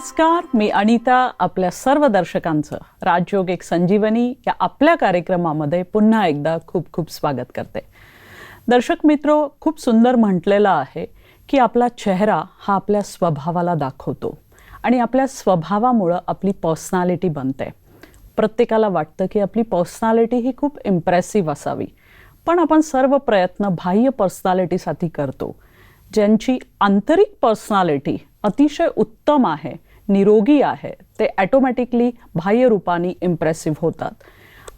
नमस्कार मी अनिता आपल्या सर्व दर्शकांचं राजयोग एक संजीवनी या आपल्या कार्यक्रमामध्ये पुन्हा एकदा खूप खूप स्वागत करते. दर्शक मित्रो खूप सुंदर म्हटलेलं आहे की आपला चेहरा हा आपल्या स्वभावाला दाखवतो आणि आपल्या स्वभावामुळं आपली पर्सनॅलिटी बनते. प्रत्येकाला वाटतं की आपली पर्सनॅलिटी ही खूप इम्प्रेसिव्ह असावी. पण आपण सर्व प्रयत्न बाह्य पर्सनॅलिटीसाठी करतो. ज्यांची आंतरिक पर्सनॅलिटी अतिशय उत्तम आहे निरोगी आहे ते ॲटोमॅटिकली बाह्य रूपाने इम्प्रेसिव्ह होतात.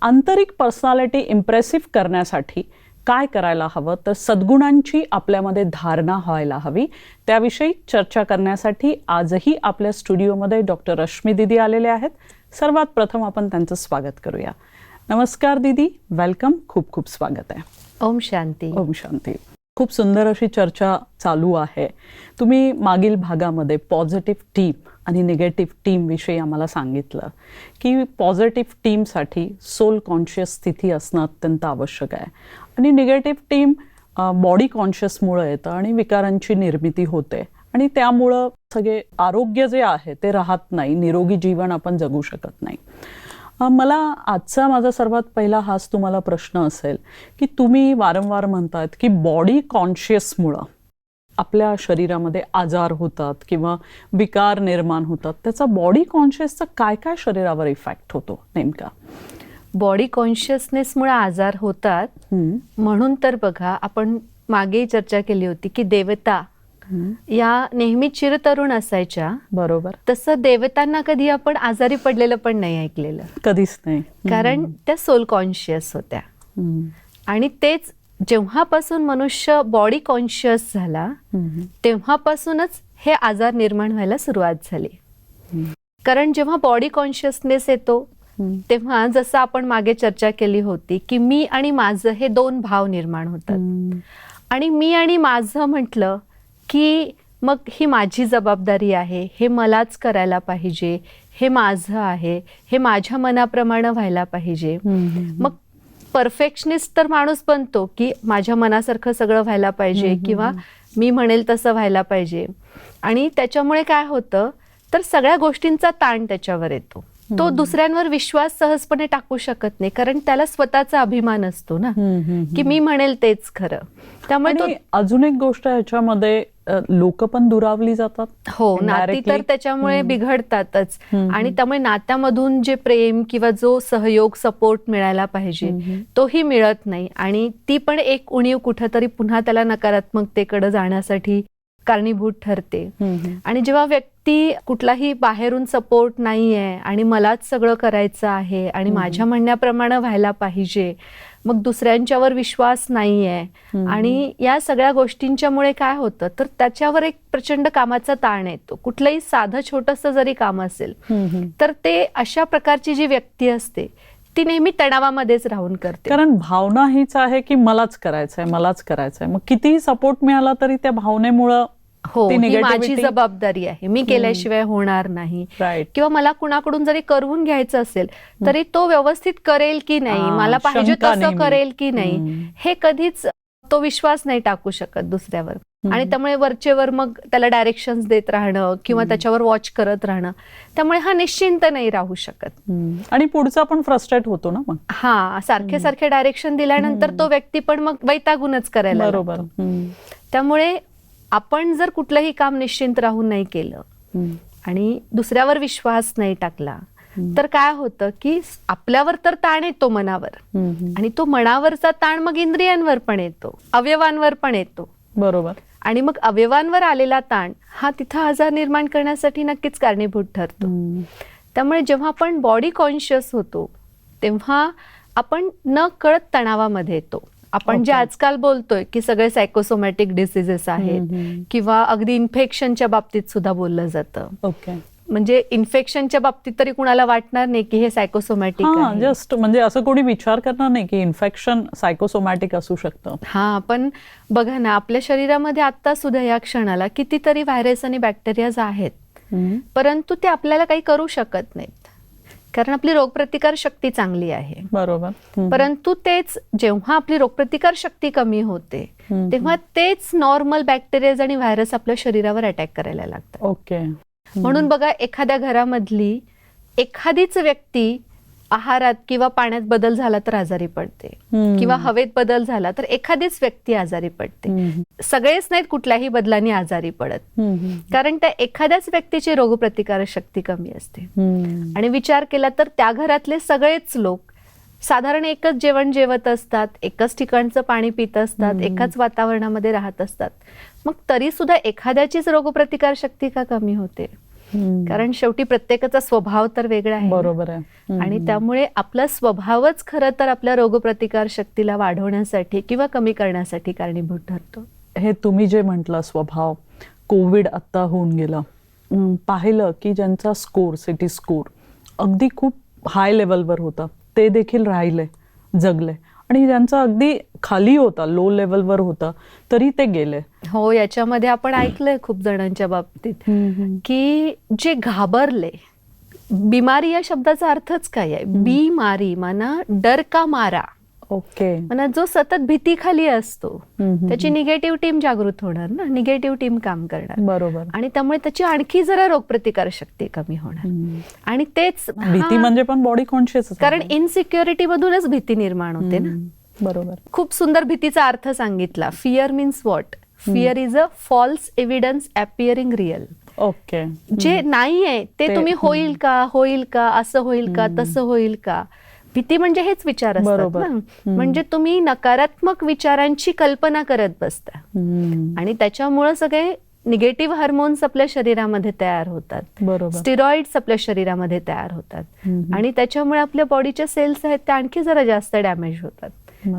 आंतरिक पर्सनॅलिटी इम्प्रेसिव्ह करण्यासाठी काय करायला हवं? तर सद्गुणांची आपल्यामध्ये धारणा व्हायला हवी. त्याविषयी चर्चा करण्यासाठी आजही आपल्या स्टुडिओमध्ये डॉक्टर रश्मी दिदी आलेले आहेत. सर्वात प्रथम आपण त्यांचं स्वागत करूया. नमस्कार दिदी वेलकम खूप खूप स्वागत आहे. ओम शांती. ओम शांती. खूप सुंदर अशी चर्चा चालू आहे. तुम्ही मागील भागामध्ये पॉझिटिव्ह टीम आणि निगेटिव्ह टीम विषयी आम्हाला सांगितलं की पॉझिटिव्ह टीमसाठी सोल कॉन्शियस स्थिती असणं अत्यंत आवश्यक आहे. आणि निगेटिव्ह टीम बॉडी कॉन्शियसमुळं येतं आणि विकारांची निर्मिती होते. आणि त्यामुळं सगळे आरोग्य जे आहे ते राहत नाही निरोगी जीवन आपण जगू शकत नाही. मला आजचा माझा सर्वात पहिला हाच तुम्हाला प्रश्न असेल की तुम्ही वारंवार म्हणतात की बॉडी कॉन्शियसमुळं आपल्या शरीरामध्ये आजार होतात किंवा विकार निर्माण होतात त्याचा बॉडी कॉन्शियसचा काय काय शरीरावर इफेक्ट होतो नेमका? बॉडी कॉन्शियसनेसमुळे आजार होतात. म्हणून तर बघा आपण मागे चर्चा केली होती की देवता या नेहमी चिरतरुण असायच्या. बरोबर. तसं देवतांना कधी आपण आजारी पडलेलं पण नाही ऐकलेलं. कधीच नाही. कारण त्या सोल कॉन्शियस होत्या. आणि तेच जेव्हापासून मनुष्य बॉडी कॉन्शियस झाला तेव्हापासूनच हे आजार निर्माण व्हायला सुरुवात झाली. कारण जेव्हा बॉडी कॉन्शियसनेस येतो तेव्हा जसं आपण मागे चर्चा केली होती की मी आणि माझं हे दोन भाव निर्माण होतात. आणि मी आणि माझं म्हटलं की मग ही माझी जबाबदारी आहे हे मलाच करायला पाहिजे हे माझं आहे हे माझ्या मनाप्रमाणे व्हायला पाहिजे. मग परफेक्शनिस्ट तर माणूस बनतो की माझ्या मनासारखं सगळं व्हायला पाहिजे किंवा मी म्हणेल तसं व्हायला पाहिजे. आणि त्याच्यामुळे काय होतं तर सगळ्या गोष्टींचा ताण त्याच्यावर येतो. तो दुसऱ्यांवर विश्वास सहजपणे टाकू शकत नाही कारण त्याला स्वतःचा अभिमान असतो ना. की मी म्हणेल तेच खरं. त्यामुळे अजून एक गोष्ट ह्याच्यामध्ये लोक पण दुरावली जातात. हो नाती तर. त्याच्यामुळे बिघडतातच. आणि त्यामुळे नात्यामधून जे प्रेम किंवा जो सहयोग सपोर्ट मिळायला पाहिजे तोही मिळत नाही. आणि ती पण एक उणीव कुठंतरी पुन्हा त्याला नकारात्मकतेकडे जाण्यासाठी कारणीभूत ठरते. आणि जेव्हा व्यक्ती कुठलाही बाहेरून सपोर्ट नाहीये आणि मलाच सगळं करायचं आहे आणि माझ्या म्हणण्याप्रमाणे व्हायला पाहिजे मग दुसऱ्यांच्यावर विश्वास नाहीये. आणि या सगळ्या गोष्टींच्यामुळे काय होतं? तर त्याच्यावर एक प्रचंड कामाचा ताण येतो. कुठलंही साधं छोटंसं जरी काम असेल. तर ते अशा प्रकारची जी व्यक्ती असते ती नेहमी तणावामध्येच राहून करते. कारण भावना हीच आहे की मलाच करायचंय मलाच करायचंय. मग कितीही सपोर्ट मिळाला तरी त्या भावनेमुळं हो ही माझी जबाबदारी आहे. मी केल्याशिवाय होणार नाही. किंवा मला कुणाकडून जरी करून घ्यायचं असेल तरी तो व्यवस्थित करेल की नाही मला पाहिजे तसं. करेल की. नाही हे कधीच तो विश्वास नाही टाकू शकत दुसऱ्यावर. आणि त्यामुळे वरचेवर मग त्याला डायरेक्शन देत राहणं किंवा त्याच्यावर वॉच करत राहणं. त्यामुळे हा निश्चिंत नाही राहू शकत. आणि पुढचा पण फ्रस्ट्रेट होतो ना मग? हा सारखे सारखे डायरेक्शन दिल्यानंतर तो व्यक्ती पण मग वैतागूनच करायला बरोबर. त्यामुळे आपण जर कुठलंही काम निश्चिंत राहून नाही केलं. आणि दुसऱ्यावर विश्वास नाही टाकला तर काय होतं की आपल्यावर तर ताण येतो मनावर. आणि तो मनावरचा ताण मग इंद्रियांवर पण येतो अवयवांवर पण येतो. बरोबर. आणि मग अवयवांवर आलेला ताण हा तिथं आजार निर्माण करण्यासाठी नक्कीच कारणीभूत ठरतो. त्यामुळे जेव्हा आपण बॉडी कॉन्शियस होतो तेव्हा आपण न कळत तणावामध्ये येतो आपण जे Okay. आजकाल बोलतोय की सगळे सायकोसोमॅटिक डिसिजेस आहेत. किंवा अगदी इन्फेक्शनच्या बाबतीत सुद्धा बोललं जातं ओके म्हणजे इन्फेक्शनच्या बाबतीत तरी कुणाला वाटणार नाही की हे सायकोसोमॅटिक जस्ट म्हणजे असं कोणी विचार करणार नाही की इन्फेक्शन सायकोसोमॅटिक असू शकतं. हा पण बघा ना आपल्या शरीरामध्ये आता सुद्धा या क्षणाला कितीतरी व्हायरस आणि बॅक्टेरियाज आहेत. परंतु ते आपल्याला काही करू शकत नाहीत. कारण आपली रोगप्रतिकार शक्ती चांगली आहे. बरोबर. परंतु तेच जेव्हा आपली रोगप्रतिकार शक्ती कमी होते. तेव्हा तेच नॉर्मल बॅक्टेरियाज आणि व्हायरस आपल्या शरीरावर अटॅक करायला लागतात. ओके म्हणून बघा एखाद्या घरामधली एखादीच व्यक्ती आहारात किंवा पाण्यात बदल झाला तर आजारी पडते. किंवा हवेत बदल झाला तर एखादीच व्यक्ती आजारी पडते. सगळेच नाहीत कुठल्याही बदलाने आजारी पडत. कारण त्या एखाद्याच व्यक्तीची रोगप्रतिकारक शक्ती कमी असते. आणि विचार केला तर त्या घरातले सगळेच लोक साधारण एकच जेवण जेवत असतात एकच ठिकाणचं पाणी पित असतात एकाच वातावरणामध्ये राहत असतात मग तरी सुद्धा एखाद्याचीच रोगप्रतिकार शक्ती का कमी होते. कारण शेवटी प्रत्येकाचा स्वभाव तर वेगळा आहे. बरोबर आहे. आणि त्यामुळे आपला स्वभावच खरं तर आपल्या रोगप्रतिकार शक्तीला वाढवण्यासाठी किंवा कमी करण्यासाठी कारणीभूत ठरतो. हे तुम्ही जे म्हटलं स्वभाव कोविड आत्ता होऊन गेलं. पाहिलं की ज्यांचा स्कोर सिटी स्कोर अगदी खूप हाय लेवलवर होता. ते देखील राहिले जगले. आणि ज्यांचा अगदी खाली होता लो लेवलवर होता तरी ते गेले. हो याच्यामध्ये आपण ऐकलंय खूप जणांच्या बाबतीत की जे घाबरले बिमारी या शब्दाचा अर्थच काय आहे? बिमारी म्हणा डर का मारा. ओके. म्हणा जो सतत भीतीखाली असतो त्याची निगेटिव्ह टीम जागृत होणार ना? निगेटिव्ह टीम काम करणार. बरोबर. आणि त्यामुळे त्याची आणखी जरा रोगप्रतिकार शक्ती कमी होणार. आणि तेच भीती म्हणजे पण बॉडी कॉन्शियस कारण इनसिक्युरिटी मधूनच भीती निर्माण होते ना? बरोबर. खूप सुंदर भीतीचा अर्थ सांगितला. Fear means what fear is a false evidence appearing real okay. जे नाही आहे ते ते- तुम्ही होईल का? होईल का? असं होईल का? तसं होईल का? भीती म्हणजे हेच विचार असतात. ना. म्हणजे तुम्ही नकारात्मक विचारांची कल्पना करत बसता. आणि त्याच्यामुळं सगळे निगेटिव्ह हार्मोन्स आपल्या शरीरामध्ये तयार होतात बरोबर स्टिरॉइड्स आपल्या शरीरामध्ये तयार होतात. आणि त्याच्यामुळे आपल्या बॉडीच्या सेल्स आहेत त्या आणखी जरा जास्त डॅमेज होतात.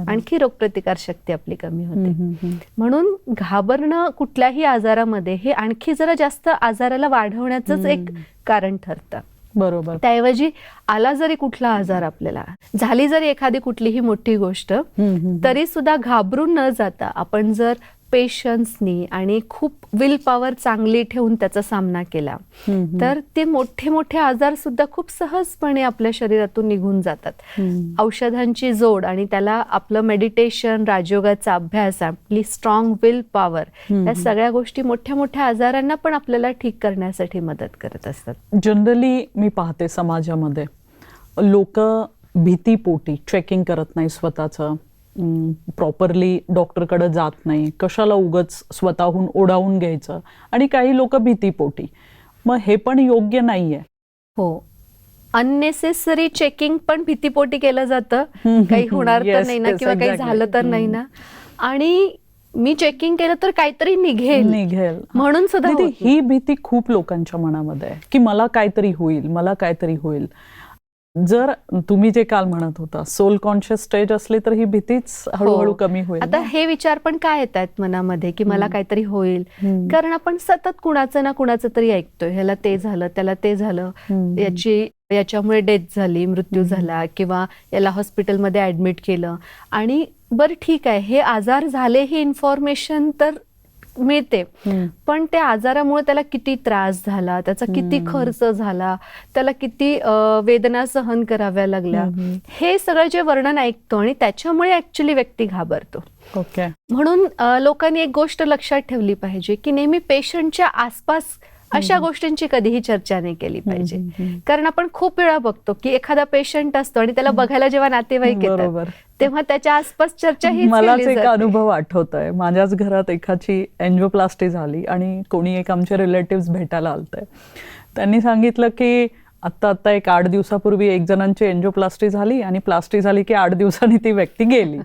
आणखी रोगप्रतिकार शक्ती आपली कमी होते. म्हणून घाबरणं कुठल्याही आजारामध्ये हे आणखी जरा जास्त आजाराला वाढवण्याचंच एक कारण ठरतं बरोबर त्याऐवजी आला जरी कुठला आजार आपल्याला झाली जरी एखादी कुठलीही मोठी गोष्ट. तरी सुद्धा घाबरून न जाता आपण जर पेशन्सनी आणि खूप विल पॉवर चांगली ठेवून त्याचा सामना केला. तर ते मोठे मोठे आजार सुद्धा खूप सहजपणे आपल्या शरीरातून निघून जातात. औषधांची जोड आणि त्याला आपलं मेडिटेशन राजयोगाचा अभ्यास आपली स्ट्रॉंग विल पॉवर या सगळ्या गोष्टी मोठ्या मोठ्या आजारांना पण आपल्याला ठीक करण्यासाठी मदत करत असतात. जनरली मी पाहते समाजामध्ये लोक भीतीपोटी चेकिंग करत नाही स्वतःचं. प्रॉपरली डॉक्टरकडे जात नाही. कशाला उगच स्वतःहून ओढावून घ्यायचं? आणि काही लोक भीतीपोटी. मग हे पण योग्य नाहीये. हो. अननेसेसरी चेकिंग पण भीतीपोटी केलं जातं. काही होणार तर नाही ना किंवा काही. झालं तर नाही ना. आणि मी चेकिंग केलं तर काहीतरी निघेल. निघेल. म्हणून सुद्धा नाही. ही भीती खूप लोकांच्या मनामध्ये आहे की मला काहीतरी होईल मला काहीतरी होईल. जर तुम्ही जे काल म्हणत होता सोल कॉन्शियस स्टेज असली तर ही भीतीच हळूहळू हो. कमी होईल आता? हे विचार पण काय येत आहेत मनामध्ये की मला काहीतरी होईल. कारण आपण सतत कुणाचं ना कुणाचं तरी ऐकतोय ह्याला ते झालं त्याला ते झालं. याची याच्यामुळे डेथ झाली मृत्यू झाला किंवा याला हॉस्पिटलमध्ये ऍडमिट केलं आणि बरं ठीक आहे हे आजार झाले ही इन्फॉर्मेशन तर मिळते. पण त्या आजारामुळे त्याला किती त्रास झाला त्याचा किती खर्च झाला त्याला किती वेदना सहन कराव्या लागल्या. हे सगळं जे वर्णन ऐकतो आणि त्याच्यामुळे ऍक्च्युली व्यक्ती घाबरतो ओके म्हणून लोकांनी एक गोष्ट लक्षात ठेवली पाहिजे की नेहमी पेशंटच्या आसपास अशा गोष्टींची कधीही चर्चा नाही केली पाहिजे. कारण आपण खूप वेळा बघतो की एखादा पेशंट असतो आणि त्याला बघायला जेव्हा नातेवाईक येतात. तेव्हा त्याच्या आसपास चर्चा ही मलाच एक अनुभव आठवत आहे माझ्याच घरात एकाची एन्जिओप्लास्टी झाली आणि कोणी एक आमचे रिलेटिव्ह भेटायला आलते त्यांनी सांगितलं की आत्ता आत्ता एक आठ दिवसापूर्वी एक जणांची एन्जिओप्लास्टी झाली आणि प्लास्टी झाली की आठ दिवसांनी ती व्यक्ती गेली.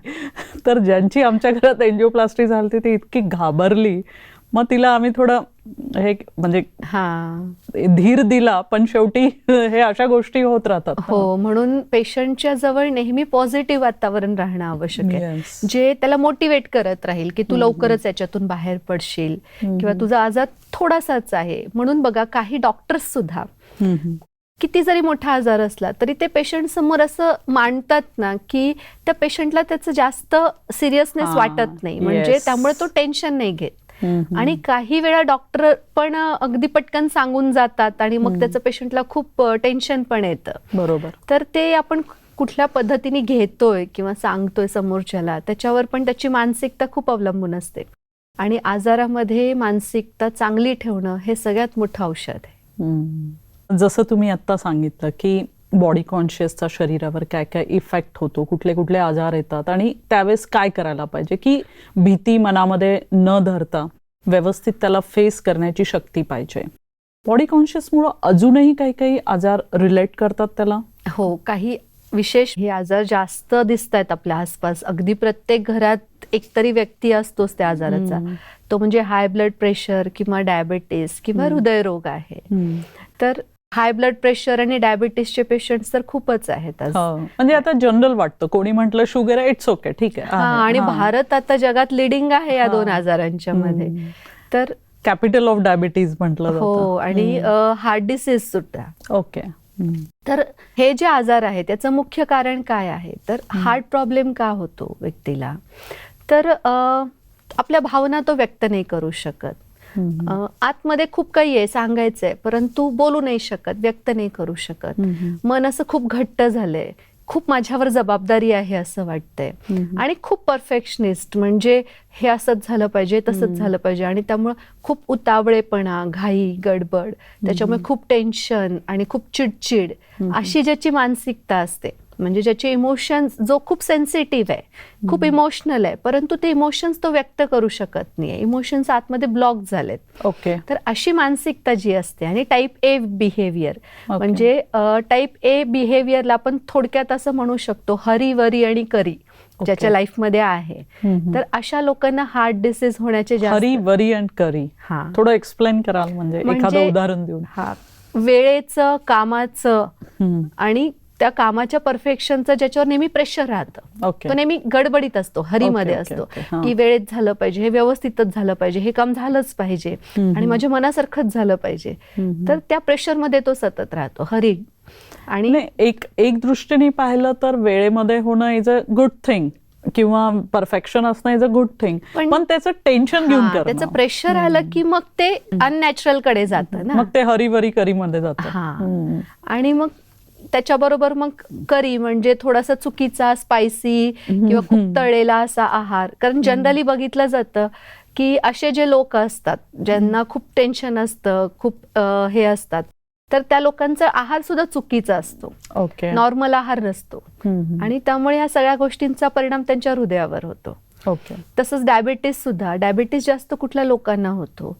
तर ज्यांची आमच्या घरात एन्जिओप्लास्टी झाली ती इतकी घाबरली. मग तिला आम्ही थोडं हे म्हणजे हा धीर दिला पण शेवटी हे अशा गोष्टी होत राहतात. हो म्हणून पेशंटच्या जवळ नेहमी पॉझिटिव्ह वातावरण राहणं आवश्यक आहे. जे त्याला मोटिवेट करत राहील की तू लवकरच याच्यातून बाहेर पडशील किंवा तुझा आजार थोडासाच आहे म्हणून बघा काही डॉक्टर्स सुद्धा. किती जरी मोठा आजार असला तरी ते पेशंट समोर असं मांडतात ना की त्या पेशंटला त्याचं जास्त सिरियसनेस वाटत नाही म्हणजे. त्यामुळे तो टेन्शन नाही घेत. आणि काही वेळा डॉक्टर पण अगदी पटकन सांगून जातात आणि मग त्याचं पेशंटला खूप टेन्शन पण येतं. बरोबर. तर ते आपण कुठल्या पद्धतीने घेतोय किंवा सांगतोय समोरच्याला त्याच्यावर पण त्याची मानसिकता खूप अवलंबून असते. आणि आजारामध्ये मानसिकता चांगली ठेवणं हे सगळ्यात मोठं औषध आहे. जसं तुम्ही आत्ता सांगितलं की बॉडी कॉन्शियसचा शरीरावर काय काय इफेक्ट होतो कुठले कुठले आजार येतात आणि त्यावेळेस काय करायला पाहिजे की भीती मनामध्ये न धरता व्यवस्थित त्याला फेस करण्याची शक्ती पाहिजे. बॉडी कॉन्शियसमुळं अजूनही काही काही आजार रिलेट करतात त्याला? हो काही विशेष हे आजार जास्त दिसत आहेत आपल्या आसपास. अगदी प्रत्येक घरात एकतरी व्यक्ती असतोच त्या आजाराचा. तो म्हणजे हाय ब्लड प्रेशर किंवा डायबिटीस किंवा. हृदयरोग आहे. तर हाय ब्लड प्रेशर आणि डायबिटीसचे पेशंट तर खूपच आहेत. हो. म्हणजे आता जनरल वाटतं. कोणी म्हटलं शुगर आहे इट्स ओके ठीक आहे. आणि भारत आता जगात लिडिंग आहे या. दोन आजारांच्या मध्ये. तर कॅपिटल ऑफ डायबिटीज म्हटलं हो आणि हार्ट डिसीज सुद्धा. ओके. तर हे जे आजार आहे त्याचं मुख्य कारण काय आहे? तर हार्ट प्रॉब्लेम का होतो व्यक्तीला? तर आपल्या भावना तो व्यक्त नाही करू शकत. आतमध्ये खूप काही आहे सांगायचंय परंतु बोलू नाही शकत व्यक्त नाही करू शकत. मन असं खूप घट्ट झालंय खूप माझ्यावर जबाबदारी आहे असं वाटतंय. आणि खूप परफेक्शनिस्ट म्हणजे हे असंच झालं पाहिजे तसंच. झालं पाहिजे आणि त्यामुळं खूप उतावळेपणा घाई गडबड त्याच्यामुळे खूप टेन्शन आणि खूप चिडचिड. अशी ज्याची मानसिकता असते म्हणजे ज्याचे इमोशन्स जो खूप सेन्सिटिव्ह आहे खूप इमोशनल आहे परंतु ते इमोशन्स तो व्यक्त करू शकत नाही इमोशन्स आतमध्ये ब्लॉक झालेत. ओके तर अशी मानसिकता जी असते आणि टाईप ए बिहेवियर Okay. म्हणजे टाईप ए बिहेवियरला आपण थोडक्यात असं म्हणू शकतो हरी वरी आणि करी ज्याच्या लाईफमध्ये आहे. तर अशा लोकांना हार्ट डिसीज होण्याचे हरी वरी अँड करी. हा. थोडं एक्सप्लेन कराल म्हणजे म्हणजे- एखादं उदाहरण देऊन. हा. वेळेचं कामाचं. आणि त्या कामाच्या परफेक्शनचं ज्याच्यावर नेहमी प्रेशर राहतं. ओके तो नेहमी गडबडीत असतो हरीमध्ये ओके, असतो ओके, हा. की वेळेत झालं पाहिजे हे व्यवस्थितच झालं पाहिजे हे काम झालंच पाहिजे. आणि माझ्या मनासारखंच झालं पाहिजे. तर त्या प्रेशरमध्ये तो सतत राहतो हरी. आणि एक एक दृष्टीने पाहिलं तर वेळेमध्ये होणं इज अ गुड थिंग किंवा परफेक्शन असणं इज अ गुड थिंग पण- त्याचं टेन्शन घेऊन. त्याचं प्रेशर आलं की मग ते अननॅचरलकडे जातं ना. मग ते हरी वरी करी मध्ये जातं. आणि मग त्याच्याबरोबर मग करी म्हणजे थोडासा चुकीचा स्पायसी किंवा खूप तळलेला असा आहार. कारण जनरली बघितलं जातं की असे जे लोक असतात ज्यांना खूप टेन्शन असतं खूप हे असतात तर त्या लोकांचा आहार सुद्धा चुकीचा असतो. ओके नॉर्मल आहार नसतो. आणि त्यामुळे ह्या सगळ्या गोष्टींचा परिणाम त्यांच्या हृदयावर होतो. ओके तसंच डायबिटीस सुद्धा. डायबिटीस जास्त कुठल्या लोकांना होतो.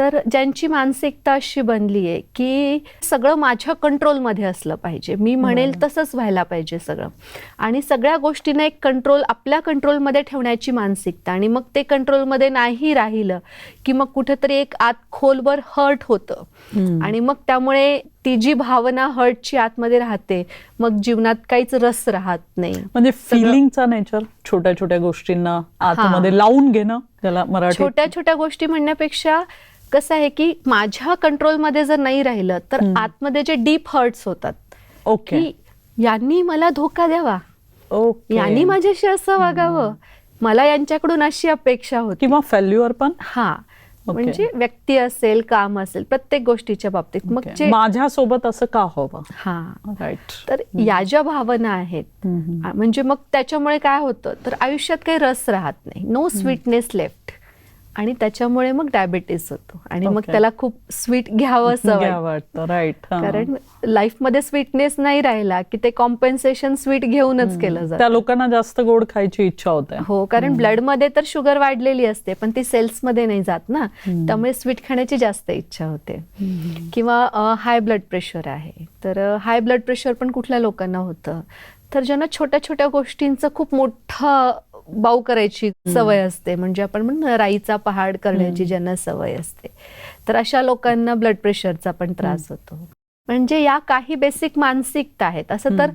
तर ज्यांची मानसिकता अशी बनली आहे की सगळं माझ्या कंट्रोलमध्ये असलं पाहिजे. मी म्हणेल तसंच व्हायला पाहिजे सगळं. आणि सगळ्या गोष्टींना एक कंट्रोल आपल्या कंट्रोलमध्ये ठेवण्याची मानसिकता. आणि मग ते कंट्रोलमध्ये नाही राहिलं की मग कुठेतरी एक आत खोलवर हर्ट होतं. आणि मग त्यामुळे ती जी भावना हर्टची आतमध्ये राहते मग जीवनात काहीच रस राहत नाही. म्हणजे फिलिंगचा नेचर छोट्या छोट्या गोष्टींना आतमध्ये लावून घेणं त्याला मराठी छोट्या छोट्या गोष्टी म्हणण्यापेक्षा कसं आहे की माझ्या कंट्रोलमध्ये जर नाही राहिलं तर. आतमध्ये जे डीप हर्ट्स होतात ओके. की यांनी मला धोका द्यावा. ओके. यांनी माझ्याशी असं वागावं. मला यांच्याकडून अशी अपेक्षा होती. किंवा फेल्युअर पण? हा. म्हणजे व्यक्ती असेल काम असेल प्रत्येक गोष्टीच्या बाबतीत. मग. जे माझ्यासोबत असं का हवं हा. राईट तर या ज्या भावना आहेत म्हणजे मग त्याच्यामुळे काय होतं? तर आयुष्यात काही रस राहत नाही. नो स्वीटनेस लेफ्ट आणि त्याच्यामुळे मग डायबिटीस होतो. आणि मग. त्याला खूप स्वीट घ्यावं असं वाटतं. राईट कारण लाईफमध्ये स्वीटनेस नाही राहिला की ते कॉम्पेन्सेशन स्वीट घेऊनच केलं त्या जातं लोकांना जास्त गोड खायची इच्छा होते. हो कारण ब्लडमध्ये तर शुगर वाढलेली असते पण ती सेल्समध्ये नाही जात ना. त्यामुळे स्वीट खाण्याची जास्त इच्छा होते. किंवा हाय ब्लड प्रेशर आहे. तर हाय ब्लड प्रेशर पण कुठल्या लोकांना होतं? तर ज्यांना छोट्या छोट्या गोष्टींचं खूप मोठं बाऊ करायची सवय असते. म्हणजे आपण म्हणतो ना, राईचा पहाड करण्याची ज्यांना सवय असते. तर अशा लोकांना ब्लड प्रेशरचा पण त्रास होतो. म्हणजे या काही बेसिक मानसिकता आहेत. असं तर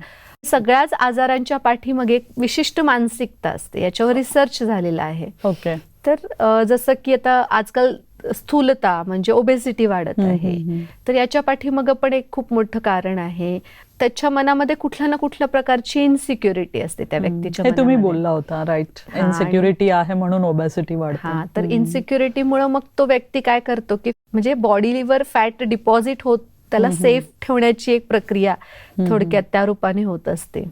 सगळ्याच आजारांच्या पाठीमागे एक विशिष्ट मानसिकता असते. याच्यावर रिसर्च झालेला आहे. ओके. तर जसं की आता आजकाल स्थूलता म्हणजे ओबेसिटी वाढत आहे. तर याच्या पाठीमागं पण एक खूप मोठं कारण आहे. त्याच्या मनामध्ये कुठल्या ना कुठल्या प्रकारची इनसिक्युरिटी असते त्या व्यक्तीच्या तुम्ही. बोलला होता राईट इन्सिक्युरिटी आहे म्हणून ओबॅसिटी वाढते. हा तर इन्सिक्युरिटीमुळे मग तो व्यक्ती काय करतो की म्हणजे बॉडीवर फॅट डिपॉझिट होत त्याला सेफ ठेवण्याची एक प्रक्रिया थोडक्यात त्या रूपाने होत असते.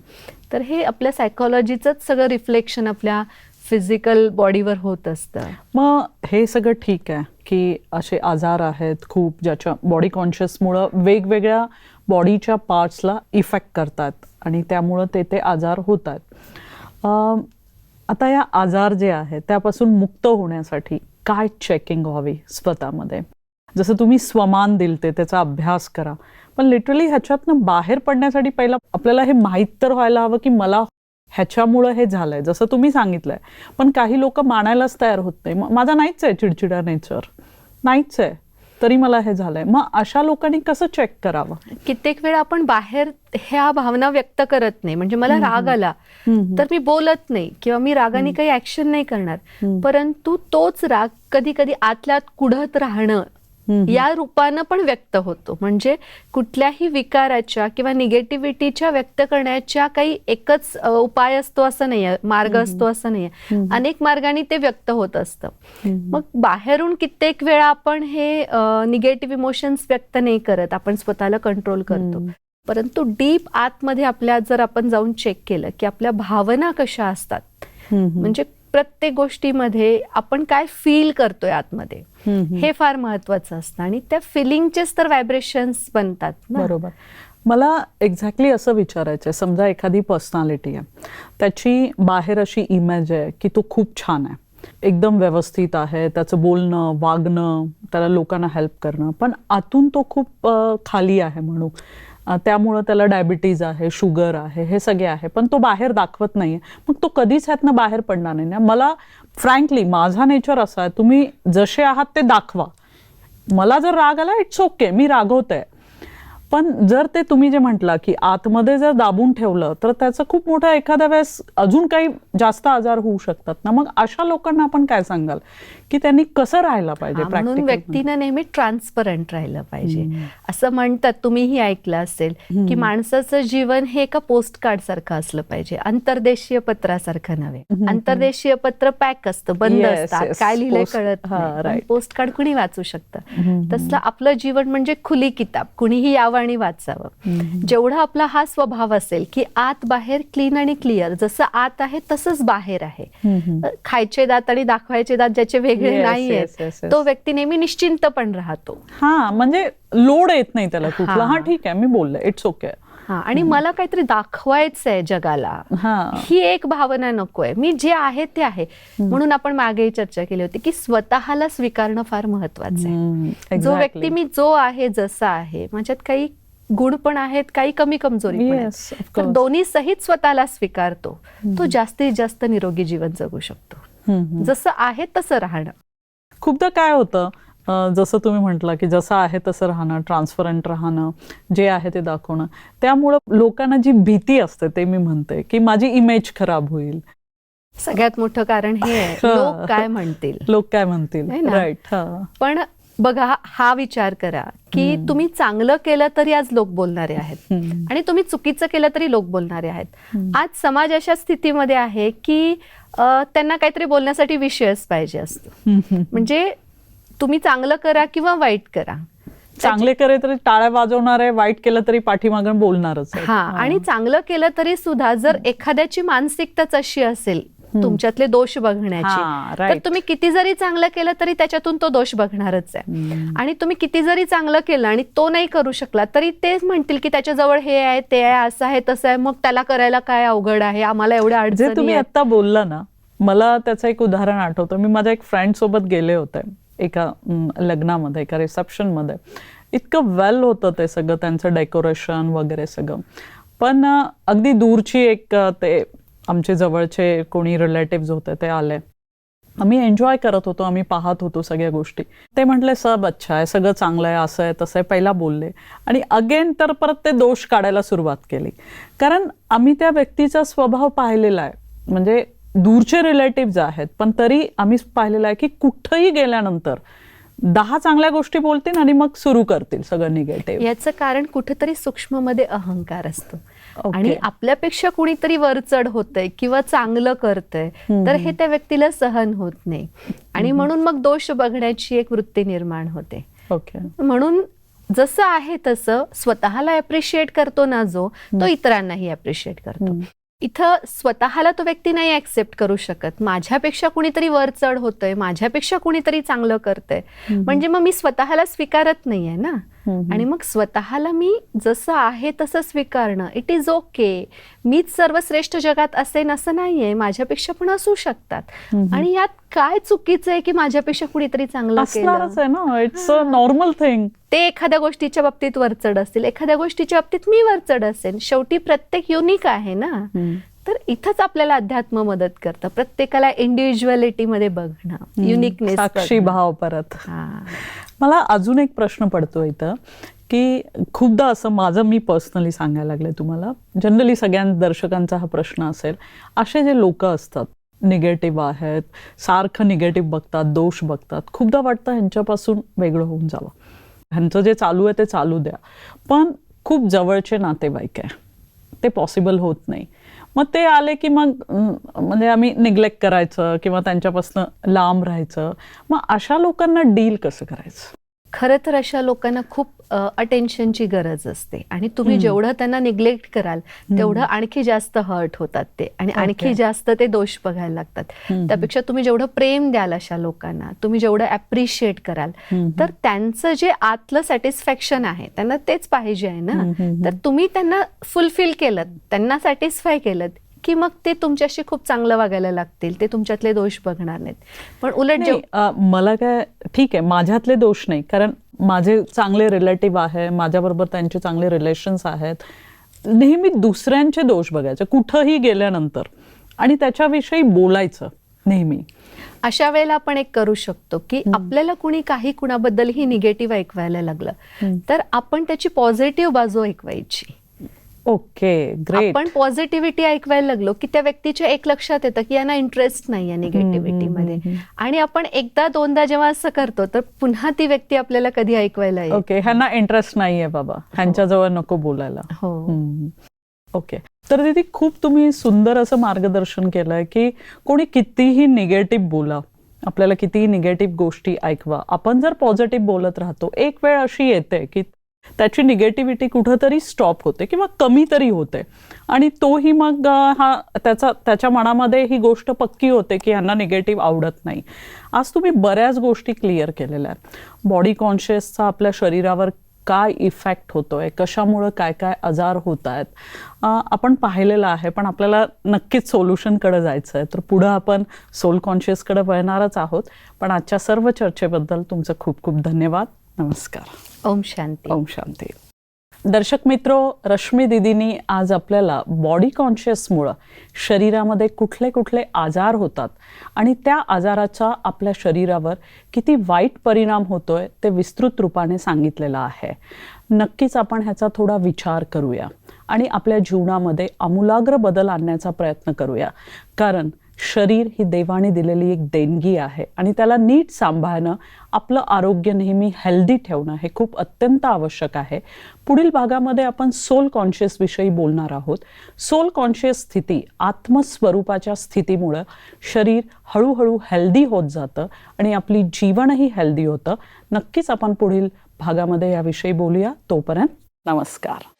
तर हे आपल्या सायकोलॉजीचंच सगळं रिफ्लेक्शन आपल्या फिजिकल बॉडीवर होत असतं. मग हे सगळं ठीक आहे की असे आजार आहेत खूप ज्याच्या बॉडी कॉन्शियसमुळं वेगवेगळ्या बॉडीच्या पार्ट्सला इफेक्ट करतात आणि त्यामुळं ते ते आजार होत आहेत आता या आजार जे आहेत त्यापासून मुक्त होण्यासाठी काय चेकिंग व्हावी स्वतःमध्ये? जसं तुम्ही स्वमान दिलते त्याचा अभ्यास करा. पण लिटरली ह्याच्यातनं बाहेर पडण्यासाठी पहिला आपल्याला हे माहीत तर व्हायला हवं की मला ह्याच्यामुळं हे झालंय जसं तुम्ही सांगितलंय. पण काही लोक मानायलाच तयार होत नाही. माझा नाहीच आहे चिडचिडा नेचर. नाहीच आहे. तरी मला हे झालंय. मग अशा लोकांनी कसं चेक करावं? कित्येक वेळा आपण बाहेर ह्या भावना व्यक्त करत नाही. म्हणजे मला राग आला. तर मी बोलत नाही किंवा मी रागाने काही ऍक्शन नाही करणार. परंतु तोच राग कधी कधी आतल्यात कुढत राहणं. या रूपानं पण व्यक्त होतो. म्हणजे कुठल्याही विकाराच्या किंवा निगेटिव्हिटीच्या व्यक्त करण्याच्या काही एकच उपाय असतो असं नाहीये. मार्ग असतो असं नाहीये. अनेक मार्गाने ते व्यक्त होत असतं. मग बाहेरून कित्येक वेळा आपण हे निगेटिव्ह इमोशन्स व्यक्त नाही करत. आपण स्वतःला कंट्रोल करतो. परंतु डीप आतमध्ये आपल्या जर आपण जाऊन चेक केलं की आपल्या भावना कशा असतात. म्हणजे प्रत्येक गोष्टीमध्ये आपण काय फील करतोय आतमध्ये. हे फार महत्वाचं असतं. आणि त्या फिलिंगचेच तर व्हायब्रेशन्स बनतात ना. बरोबर. मला एक्झॅक्टली असं विचारायचं आहे समजा एखादी पर्सनॅलिटी आहे त्याची बाहेर अशी इमेज आहे की तो खूप छान आहे. एकदम व्यवस्थित आहे त्याचं बोलणं वागणं त्याला लोकांना हेल्प करणं पण आतून तो खूप खाली आहे म्हणू त्यामुळं त्याला डायबिटीज आहे शुगर आहे हे सगळे आहे. पण तो बाहेर दाखवत नाही मग तो कधीच ह्यातनं बाहेर पडणार नाही. ना मला फ्रँकली माझा नेचर असा आहे. तुम्ही जसे आहात ते दाखवा. मला जर राग आला इट्स ओके मी रागवते पण जर ते तुम्ही जे म्हटला की आतमध्ये जर दाबून ठेवलं तर त्याचं खूप मोठा एखाद्या वेळेस अजून काही जास्त आजार होऊ शकतात. ना मग अशा लोकांना आपण काय सांगाल? की त्यांनी कसं राहायला पाहिजे म्हणून व्यक्तीनं नेहमी ट्रान्सपरंट राहिलं पाहिजे. असं म्हणतात तुम्हीही ऐकलं असेल की माणसाचं जीवन हे एका पोस्ट कार्ड सारखं असलं पाहिजे. अंतर्देशीय पत्रासारखं नव्हे. अंतर्देशीय पत्र पॅक असतं बंद असतात. काय लिहिलंय Post- कळत. पोस्ट कार्ड कुणी वाचू शकतं? तसलं आपलं जीवन म्हणजे खुली किताब. कुणीही यावं आणि वाचावं जेवढा आपला हा स्वभाव असेल की आत बाहेर क्लीन आणि क्लिअर जसं आत आहे तसंच बाहेर आहे. खायचे दात आणि दाखवायचे दात ज्याचे वेगळे yes, yes. तो व्यक्ती नेहमी निश्चिंत पण राहतो हा म्हणजे लोड येत नाही त्याला कुठला. हा ठीक आहे मी बोलले इट्स ओके हा आणि मला काहीतरी दाखवायचंय जगाला. हा. एक भावना नकोय. मी जे आहे ते आहे. म्हणून आपण मागेही चर्चा केली होती की स्वतःला स्वीकारणं फार महत्वाचं आहे. जो. व्यक्ती मी जो आहे जसा आहे माझ्यात काही गुण पण आहेत काही कमी कमजोरी पण तर. दोन्ही सहित स्वतःला स्वीकारतो तो जास्तीत जास्त निरोगी जीवन जगू शकतो. जसं आहे तसं राहणं. खूपदा काय होतं जसं तुम्ही म्हटलं की जसं आहे तसं राहणं ट्रान्सपरंट राहणं जे आहे ते दाखवणं. त्यामुळं लोकांना जी भीती असते ते मी म्हणते की माझी इमेज खराब होईल. सगळ्यात मोठं कारण हे आहे. लोक काय म्हणतील? लोक काय म्हणतील? राईट पण बघा हा विचार करा की तुम्ही चांगलं केलं तरी आज लोक बोलणारे आहेत. आणि तुम्ही चुकीचं केलं तरी लोक बोलणारे आहेत. आज समाज अशा स्थितीमध्ये आहे की त्यांना काहीतरी बोलण्यासाठी विषयच पाहिजे असतो. म्हणजे तुम्ही चांगलं करा किंवा वाईट करा चांगले करे तरी टाळ्या वाजवणार आहे वाईट केलं तरी पाठीमागून बोलणारच. हा आणि चांगलं केलं तरी सुद्धा जर एखाद्याची मानसिकताच अशी असेल तुमच्यातले दोष बघण्याची तर. तुम्ही किती जरी चांगलं केलं तरी त्याच्यातून तो दोष बघणारच आहे. आणि तुम्ही किती जरी चांगलं केलं आणि तो नाही करू शकला तरी तेच म्हणतील की त्याच्याजवळ हे आहे ते आहे असं आहे तसं आहे मग त्याला करायला काय अवघड आहे आम्हाला एवढ्या अडचणी तुम्ही. आता बोलला ना मला त्याचं एक उदाहरण आठवतं मी माझ्या एक फ्रेंड सोबत गेले होते एका लग्नामध्ये एका रिसेप्शनमध्ये इतकं वेल होतं ते सगळं त्यांचं डेकोरेशन वगैरे सगळं. पण अगदी दूरची एक ते आमचे जवळचे कोणी रिलेटिव्ज होते ते आले. आम्ही एन्जॉय करत होतो आम्ही पाहत होतो सगळ्या गोष्टी. ते म्हटले सब अच्छा आहे सगळं चांगलं आहे असं आहे तसं आहे पहिला बोलले. आणि अगेन तर परत ते दोष काढायला सुरुवात केली. कारण आम्ही त्या व्यक्तीचा स्वभाव पाहिलेला आहे. म्हणजे दूरचे रिलेटिव्ह आहेत पण तरी आम्ही पाहिलेलं आहे की कुठंही गेल्यानंतर दहा चांगल्या गोष्टी बोलतील आणि मग सुरू करतील सगळं निगेटिव्ह याचं कारण कुठेतरी सूक्ष्ममध्ये अहंकार असतो. आणि आपल्यापेक्षा कुणीतरी वरचढ होतंय किंवा चांगलं करतंय तर हे त्या व्यक्तीला सहन होत नाही. आणि म्हणून मग दोष बघण्याची एक वृत्ती निर्माण होते. ओके म्हणून जसं आहे तसं स्वतःला अप्रिशिएट करतो ना जो तो इतरांनाही अप्रिशिएट करतो. इथं स्वतःला तो व्यक्ती नाही ऍक्सेप्ट करू शकत. माझ्यापेक्षा कुणीतरी वर चढ होतंय माझ्यापेक्षा कुणीतरी चांगलं करतंय. म्हणजे मग मी स्वतःला स्वीकारत नाहीये ना? आणि मग स्वतःला मी जसं आहे तसं स्वीकारणं. इट इज ओके मीच सर्वश्रेष्ठ जगात असेन असं नाहीये. माझ्यापेक्षा पण असू शकतात. आणि यात काय चुकीचं आहे की माझ्यापेक्षा कुणीतरी चांगलं असणारच आहे ना. इट्स अ नॉर्मल थिंग ते एखाद्या गोष्टीच्या बाबतीत वरचढ असतील एखाद्या गोष्टीच्या बाबतीत मी वरचढ असेल शेवटी प्रत्येक युनिक आहे ना? तर इथंच आपल्याला अध्यात्म मदत करतं. प्रत्येकाला इंडिव्हिज्युअलिटी मध्ये बघणं युनिकनेस साक्षी भाव परत. मला अजून एक प्रश्न पडतो इथं की खूपदा असं माझं मी पर्सनली सांगायला लागले तुम्हाला. जनरली सगळ्या दर्शकांचा हा प्रश्न असेल. असे जे लोक असतात निगेटिव्ह आहेत सारखं निगेटिव्ह बघतात दोष बघतात खूपदा वाटतं ह्यांच्यापासून वेगळं होऊन जावं. ह्यांचं जे चालू आहे ते चालू द्या. पण खूप जवळचे नातेवाईक आहे. ते पॉसिबल होत नाही. मग ते आले की मग म्हणजे आम्ही निग्लेक्ट करायचं किंवा त्यांच्यापासून लांब राहायचं. मग अशा लोकांना डील कसं करायचं? खरं तर अशा लोकांना खूप अटेन्शनची गरज असते. आणि तुम्ही जेवढं त्यांना निग्लेक्ट कराल तेवढं आणखी जास्त हर्ट होतात ते. आणि आणखी. जास्त ते दोष बघायला लागतात. त्यापेक्षा तुम्ही जेवढं प्रेम द्याल अशा लोकांना तुम्ही जेवढं अप्रिशिएट कराल तर त्यांचं जे आतलं सॅटिस्फॅक्शन आहे त्यांना तेच पाहिजे आहे ना? तर तुम्ही त्यांना फुलफिल केलं त्यांना सॅटिस्फाय केलं की मग ते तुमच्याशी खूप चांगलं वागायला लागतील. ते तुमच्यातले दोष बघणार नाहीत. पण उलट अ, मला काय ठीक आहे माझ्यातले दोष नाही. कारण माझे चांगले रिलेटिव्ह आहे माझ्याबरोबर त्यांचे चांगले रिलेशन्स आहेत. नेहमी दुसऱ्यांचे दोष बघायचे कुठंही गेल्यानंतर. आणि त्याच्याविषयी बोलायचं नेहमी. अशा वेळेला आपण एक करू शकतो की आपल्याला कुणी काही कुणाबद्दलही निगेटिव्ह ऐकवायला लागलं तर आपण त्याची पॉझिटिव्ह बाजू ऐकवायची. ओके ग्रेट आपण पॉझिटिव्हिटी ऐकवायला लागलो की त्या व्यक्तीच्या एक लक्षात येतं की यांना इंटरेस्ट नाही आहे निगेटिव्हिटीमध्ये आणि आपण एकदा दोनदा जेव्हा असं करतो तर पुन्हा ती व्यक्ती आपल्याला कधी ऐकवायला ओके ह्यांना इंटरेस्ट नाहीये बाबा. ह्यांच्याजवळ नको बोलायला. हो. ओके. तर दीदी खूप तुम्ही सुंदर असं मार्गदर्शन केलंय की कोणी कितीही निगेटिव्ह बोला आपल्याला कितीही निगेटिव्ह गोष्टी ऐकवा आपण जर पॉझिटिव्ह बोलत राहतो एक वेळ अशी येते की त्याची निगेटिव्हिटी कुठंतरी स्टॉप होते किंवा कमी तरी होते. आणि तोही मग हा त्याचा त्याच्या मनामध्ये ही गोष्ट पक्की होते की ह्यांना निगेटिव्ह आवडत नाही. आज तुम्ही बऱ्याच गोष्टी क्लिअर केलेल्या आहेत. बॉडी कॉन्शियसचा आपल्या शरीरावर काय इफेक्ट होतोय? कशामुळं काय काय आजार होत आहेत आपण पाहिलेलं आहे पण आपल्याला नक्कीच सोल्युशनकडे जायचं आहे तर पुढं आपण सोल कॉन्शियसकडे वळणारच आहोत. पण आजच्या सर्व चर्चेबद्दल तुमचं खूप खूप धन्यवाद. नमस्कार. ओम शांती. ओम शांती. दर्शक मित्रो रश्मी दिदीनी आज आपल्याला बॉडी कॉन्शियसमुळं शरीरामध्ये कुठले कुठले आजार होतात आणि त्या आजाराचा आपल्या शरीरावर किती वाईट परिणाम होतोय ते विस्तृत रूपाने सांगितलेलं आहे. नक्कीच आपण ह्याचा थोडा विचार करूया आणि आपल्या जीवनामध्ये आमूलाग्र बदल आणण्याचा प्रयत्न करूया. कारण शरीर ही देवाने दिलेली एक देणगी आहे आणि त्याला नीट सांभाळणं आपलं आरोग्य नेहमी हेल्दी ठेवणं हे खूप अत्यंत आवश्यक आहे. पुढील भागामध्ये आपण सोल कॉन्शियस विषयी बोलणार आहोत. सोल कॉन्शियस स्थिती आत्मस्वरूपाच्या स्थितीमुळं शरीर हळूहळू हेल्दी होत जातं आणि आपली जीवनही हेल्दी होतं. नक्कीच आपण पुढील भागामध्ये याविषयी बोलूया. तोपर्यंत नमस्कार.